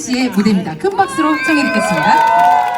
씨의 무대입니다. 큰 박수로 청해 듣겠습니다.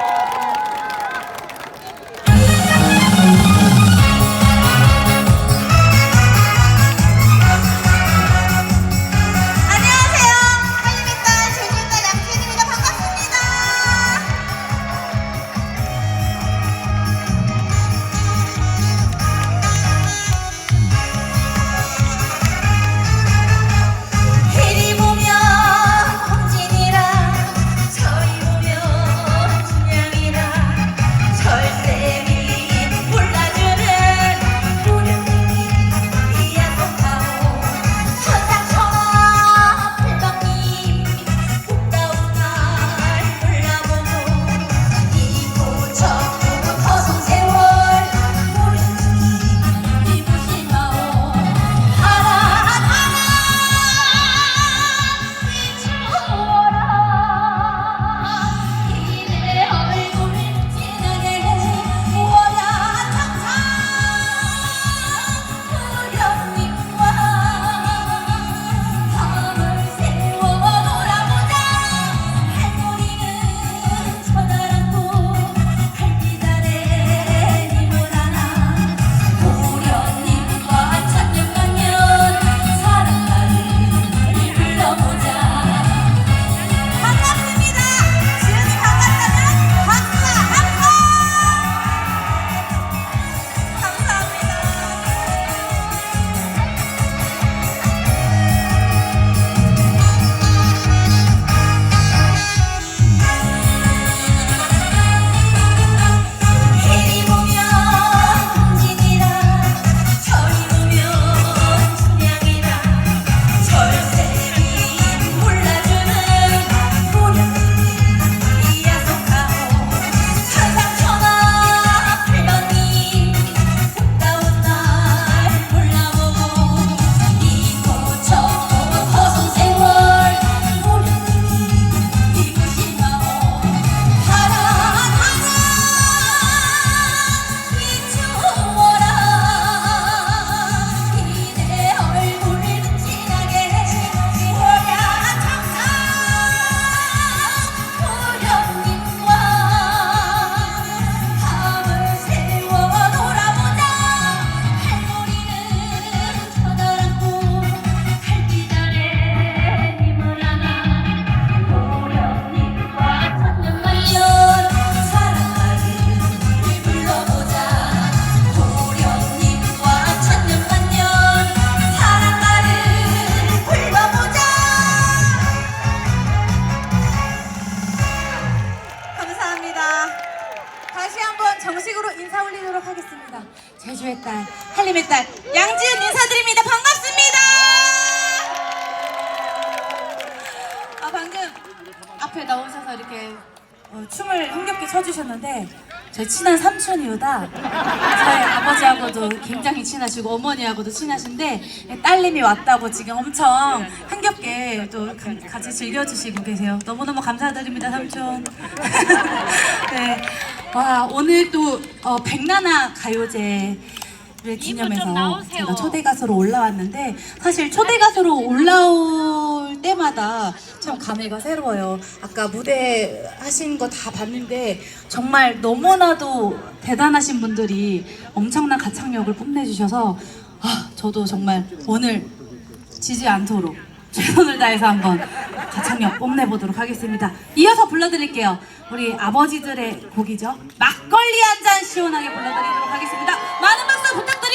정식으로 인사 올리도록 하겠습니다. 제주의 딸 한림의 딸 양지은 인사드립니다. 반갑습니다! 아 방금 앞에 나오셔서 이렇게 어, 춤을 흥겹게 춰주셨는데 저희 친한 삼촌이오다 저희 아버지하고도 굉장히 친하시고 어머니하고도 친하신데 딸님이 왔다고 지금 엄청 흥겹게 또 가- 같이 즐겨주시고 계세요. 너무너무 감사드립니다 삼촌. 네. 와 오늘 또 어, 백나나 가요제 를 기념해서 제가 초대 가수로 올라왔는데 사실 초대 가수로 올라올 때마다 참 감회가 새로워요. 아까 무대 하신 거 다 봤는데 정말 너무나도 대단하신 분들이 엄청난 가창력을 뽐내주셔서 아 저도 정말 오늘 지지 않도록 최선을 다해서 한번 가창력 뽐내보도록 하겠습니다. 이어서 불러드릴게요. 우리 아버지들의 곡이죠. 막걸리 한 잔 시원하게 불러드리도록 하겠습니다. 많은 박수 부탁드립니다.